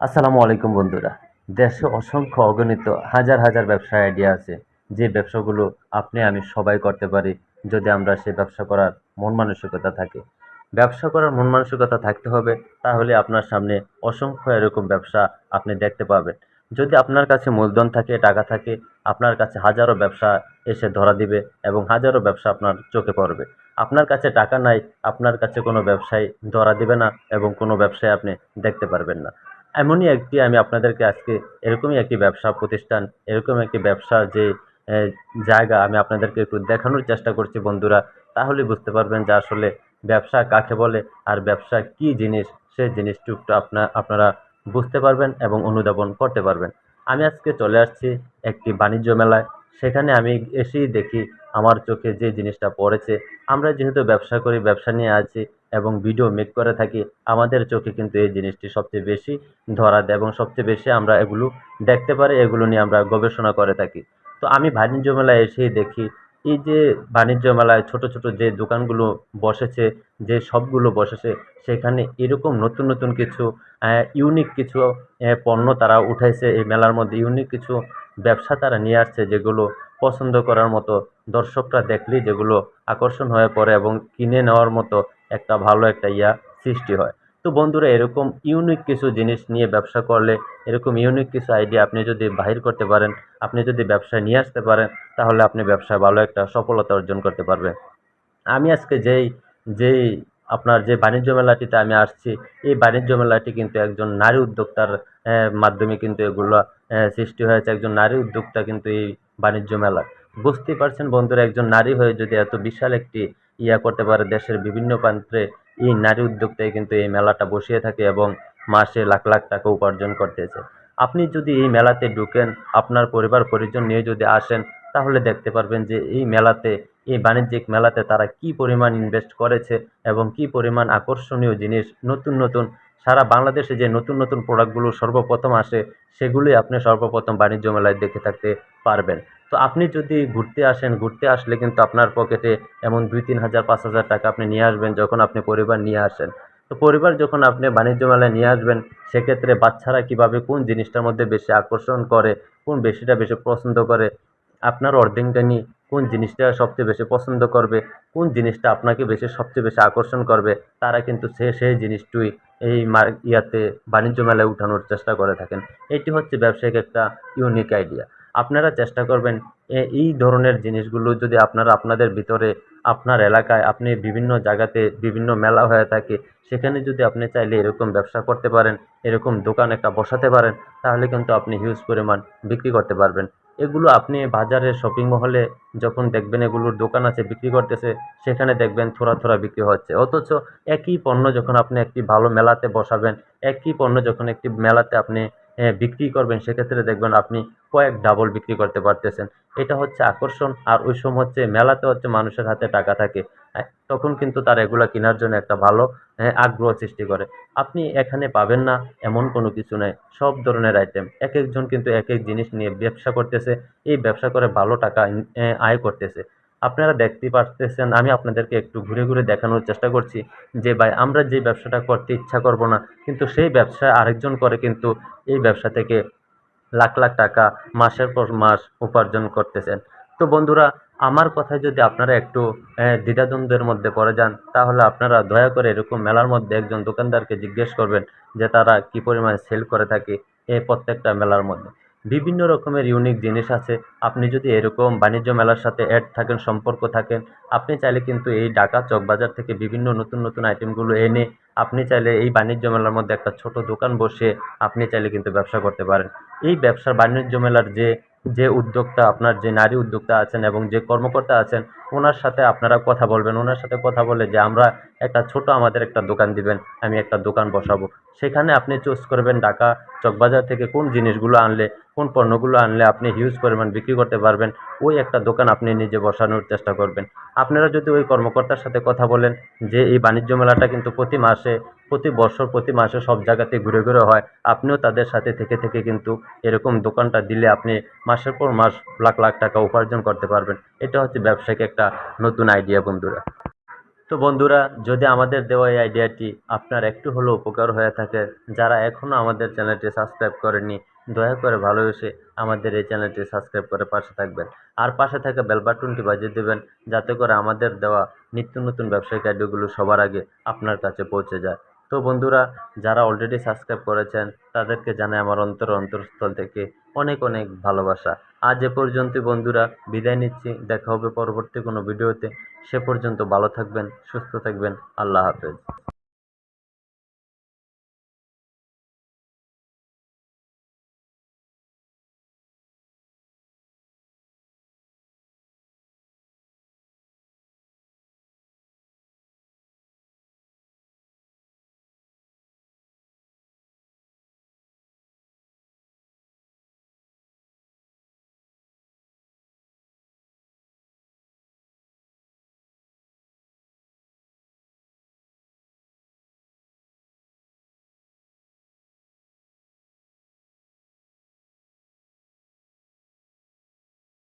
আসসালামু আলাইকুম বন্ধুরা। দেশে অসংখ্য অগণিত হাজার হাজার ব্যবসার আইডিয়া আছে। যে ব্যবসাগুলো আপনি আমি সবাই করতে পারি, যদি আমরা সেই ব্যবসা করার মন মানসিকতা থাকে। ব্যবসা করার মন মানসিকতা থাকতে হবে, তাহলে আপনার সামনে অসংখ্য এরকম ব্যবসা আপনি দেখতে পাবেন। যদি আপনার কাছে মূলধন থাকে, টাকা থাকে, আপনার কাছে হাজারো ব্যবসা এসে ধরা দিবে এবং হাজারো ব্যবসা আপনার চোখে পড়বে। আপনার কাছে টাকা নাই, আপনার কাছে কোনো ব্যবসায়ী ধরা দিবে না এবং কোনো ব্যবসায় আপনি দেখতে পারবেন না। এমনই একটি আমি আপনাদেরকে আজকে এরকমই একটি ব্যবসা প্রতিষ্ঠান এরকম একটি ব্যবসার যে জায়গা আমি আপনাদেরকে একটু দেখানোর চেষ্টা করছি বন্ধুরা তাহলে বুঝতে পারবেন যে আসলে ব্যবসা কাকে বলে আর ব্যবসা কি জিনিস সেই জিনিসটুকটা একটু আপনা, আপনারা বুঝতে পারবেন এবং অনুধাবন করতে পারবেন। আমি আজকে চলে আসছি একটি বাণিজ্য মেলায়, সেখানে আমি এসেই দেখি আমার চোখে যে জিনিসটা পড়েছে, আমরা যেহেতু ব্যবসা করি, ব্যবসা নিয়ে আছি এবং ভিডিও মেক করে থাকি, আমাদের চোখে কিন্তু এই জিনিসটি সবচেয়ে বেশি ধরা দেয় এবং সবচেয়ে বেশি আমরা এগুলো দেখতে পারি, এগুলো নিয়ে আমরা গবেষণা করে থাকি। তো আমি বাণিজ্য মেলায় এসেই দেখি, এই যে বাণিজ্য মেলায় ছোট ছোট যে দোকানগুলো বসেছে, যে সবগুলো বসেছে, সেখানে এরকম নতুন নতুন কিছু ইউনিক কিছু পণ্য তারা উঠাইছে। এই মেলার মধ্যে ইউনিক কিছু ব্যবসা তারা নিয়ে আসছে, যেগুলো পছন্দ করার মতো। দর্শকরা দেখলেই যেগুলো আকর্ষণ হয়ে পড়ে এবং কিনে নেওয়ার মতো একটা ভালো একটা ইয়া সৃষ্টি হয়। তো বন্ধুরা, এরকম ইউনিক কিছু জিনিস নিয়ে ব্যবসা করলে, এরকম ইউনিক কিছু আইডিয়া আপনি যদি বাহির করতে পারেন, আপনি যদি ব্যবসায় নিয়ে আসতে পারেন, তাহলে আপনি ব্যবসায় ভালো একটা সফলতা অর্জন করতে পারবেন। আমি আজকে যেই যেই আপনার যে বাণিজ্য মেলাটিতে আমি আসছি, এই বাণিজ্য মেলাটি কিন্তু একজন নারী উদ্যোক্তার মাধ্যমে কিন্তু এগুলো সৃষ্টি হয়েছে একজন নারী উদ্যোক্তা কিন্তু এই বাণিজ্য মেলা বুঝতেই পারছেন বন্ধুরা, একজন নারী হয়ে যদি এত বিশাল একটি ইয়া করতে পারে দেশের বিভিন্ন প্রান্তে, এই নারী উদ্যোক্তাই কিন্তু এই মেলাটা বসিয়ে থাকে এবং মাসে লাখ লাখ টাকা উপার্জন করতেছে। আপনি যদি এই মেলাতে ঢুকেন, আপনার পরিবার পরিজন নিয়ে যদি আসেন, তাহলে দেখতে পারবেন যে এই মেলাতে, এই বাণিজ্যিক মেলাতে তারা কি পরিমাণ ইনভেস্ট করেছে এবং কি পরিমাণ আকর্ষণীয় জিনিস, নতুন নতুন সারা বাংলাদেশে যে নতুন নতুন প্রোডাক্টগুলো সর্বপ্রথম আসে, সেগুলোই আপনি সর্বপ্রথম বাণিজ্য মেলায় দেখে থাকতে পারবেন। তো আপনি যদি ঘুরতে আসেন, ঘুরতে আসলে কিন্তু আপনার পকেটে এমন দুই তিন হাজার, পাঁচ হাজার টাকা আপনি নিয়ে আসবেন যখন আপনি পরিবার নিয়ে আসেন। তো পরিবার যখন আপনি বাণিজ্য মেলায় নিয়ে আসবেন, সেক্ষেত্রে বাচ্চারা কীভাবে, কোন জিনিসটার মধ্যে বেশি আকর্ষণ করে, কোন বেশিটা বেশি পছন্দ করে, আপনার অর্ধেঙ্গানি কোন জিনিসটা সবচেয়ে বেশি পছন্দ করবে, কোন জিনিসটা আপনাকে বেশি সবচেয়ে বেশি আকর্ষণ করবে, তারা কিন্তু সে, সেই জিনিসটুই এই ইয়াতে বাণিজ্য মেলায় উঠানোর চেষ্টা করে থাকেন। এটি হচ্ছে ব্যবসায়িক একটা ইউনিক আইডিয়া আপনারা চেষ্টা করবেন এই ধরনের জিনিসগুলো যদি আপনারা আপনাদের ভিতরে, আপনার এলাকায় আপনি বিভিন্ন জায়গাতে বিভিন্ন মেলা হয়ে থাকে, সেখানে যদি আপনি চাইলে এরকম ব্যবসা করতে পারেন, এরকম দোকান একটা বসাতে পারেন, তাহলে কিন্তু আপনি হিউজ পরিমাণ বিক্রি করতে পারবেন। এগুলো আপনি বাজারে শপিং মহলে যখন দেখবেন এগুলোর দোকান আছে, বিক্রি করতেছে, সেখানে দেখবেন থোড়া থোড়া বিক্রি হচ্ছে। অথচ একই পণ্য যখন আপনি একটি ভালো মেলাতে বসাবেন, একই পণ্য যখন একটি মেলাতে আপনি বিক্রি করবেন, সেক্ষেত্রে দেখবেন আপনি কয়েক ডাবল বিক্রি করতে পারতেছেন। এটা হচ্ছে আকর্ষণ, আর ওই সময় হচ্ছে মেলাতে হচ্ছে মানুষের হাতে টাকা থাকে। তখন কিন্তু তারা এগুলা কেনার জন্য একটা ভালো আগ্রহ সৃষ্টি করে। আপনি এখানে পাবেন না, এমন কোনো কিছু নাই। সব ধরনের আইটেম এক একজন কিন্তু এক এক জিনিস নিয়ে ব্যবসা করতেছে। এই ব্যবসা করে ভালো টাকা আয় করতেছে। আপনারা দেখতে পারতেছেন, আমি আপনাদেরকে একটু ঘুরে ঘুরে দেখানোর চেষ্টা করছি যে ভাই আমরা যে ব্যবসাটা করতে ইচ্ছা করব না, কিন্তু সেই ব্যবসা আরেকজন করে কিন্তু এই ব্যবসা থেকে লাখ লাখ টাকা মাসের পর মাস উপার্জন করতেছেন। তো বন্ধুরা, আমার কথায় যদি আপনারা একটু দ্বিধাদ্বন্দ্বের মধ্যে পড়ে যান, তাহলে আপনারা দয়া করে এরকম মেলার মধ্যে একজন দোকানদারকে জিজ্ঞেস করবেন যে তারা কি পরিমাণে সেল করে থাকে এই প্রত্যেকটা মেলার মধ্যে। বিভিন্ন রকমের ইউনিক জিনিস আছে। আপনি যদি এরকম বাণিজ্য মেলার সাথে অ্যাড থাকেন, সম্পর্ক থাকেন, আপনি চাইলে কিন্তু এই ঢাকা চকবাজার থেকে বিভিন্ন নতুন নতুন আইটেমগুলো এনে আপনি চাইলে এই বাণিজ্য মেলার মধ্যে একটা ছোট দোকান বসে আপনি চাইলে কিন্তু ব্যবসা করতে পারেন। এই ব্যবসা বাণিজ্য মেলার যে যে উদ্যোক্তা, আপনার যে নারী উদ্যোক্তা আছেন এবং যে কর্মকর্তা আছেন, ওনার সাথে আপনারা কথা বলবেন। ওনার সাথে কথা বলে যে, আমরা একটা ছোট আমাদের একটা দোকান দিবেন, আমি একটা দোকান বসাবো। সেখানে আপনি চুজ করবেন ঢাকা চকবাজার থেকে কোন জিনিসগুলো আনলে, কোন পণ্যগুলো আনলে আপনি হিউজ পরিমাণ বিক্রি করতে পারবেন। ওই একটা দোকান আপনি নিজে বসানোর চেষ্টা করবেন। আপনারা যদি ওই কর্মকর্তার সাথে কথা বলেন যে, এই বাণিজ্য মেলাটা কিন্তু প্রতি মাসে প্রতি বছর, প্রতি মাসে সব জায়গাতে ঘুরে ঘুরে হয়। আপনিও তাদের সাথে থেকে থেকে কিন্তু এরকম দোকানটা দিলে আপনি মাসের পর মাস লাখ লাখ টাকা উপার্জন করতে পারবেন। এটা হচ্ছে ব্যবসায়িক একটা নতুন আইডিয়া বন্ধুরা। তো বন্ধুরা, যদি আমাদের দেওয়া এই আইডিয়াটি আপনার একটু হলেও উপকার হয়ে থাকে, যারা এখনও আমাদের চ্যানেলটি সাবস্ক্রাইব করেনি দয়া করে ভালোবেসে আমাদের এই চ্যানেলটি সাবস্ক্রাইব করে পাশে থাকবেন। আর পাশে থাকা বেল বাটনটি বাজিয়ে দেবেন, যাতে করে আমাদের দেওয়া নিত্য নতুন ব্যবসায়িক আইডিয়াগুলো সবার আগে আপনার কাছে পৌঁছে যায়। তো বন্ধুরা, যারা অলরেডি সাবস্ক্রাইব করেছেন, তাদেরকে জানাই আমার অন্তর অন্তরস্থল থেকে অনেক অনেক ভালোবাসা। আজ এ পর্যন্ত বন্ধুরা, বিদায় নিচ্ছি, দেখা হবে পরবর্তী কোনো ভিডিওতে। সে পর্যন্ত ভালো থাকবেন, সুস্থ থাকবেন, আল্লাহ হাফেজ।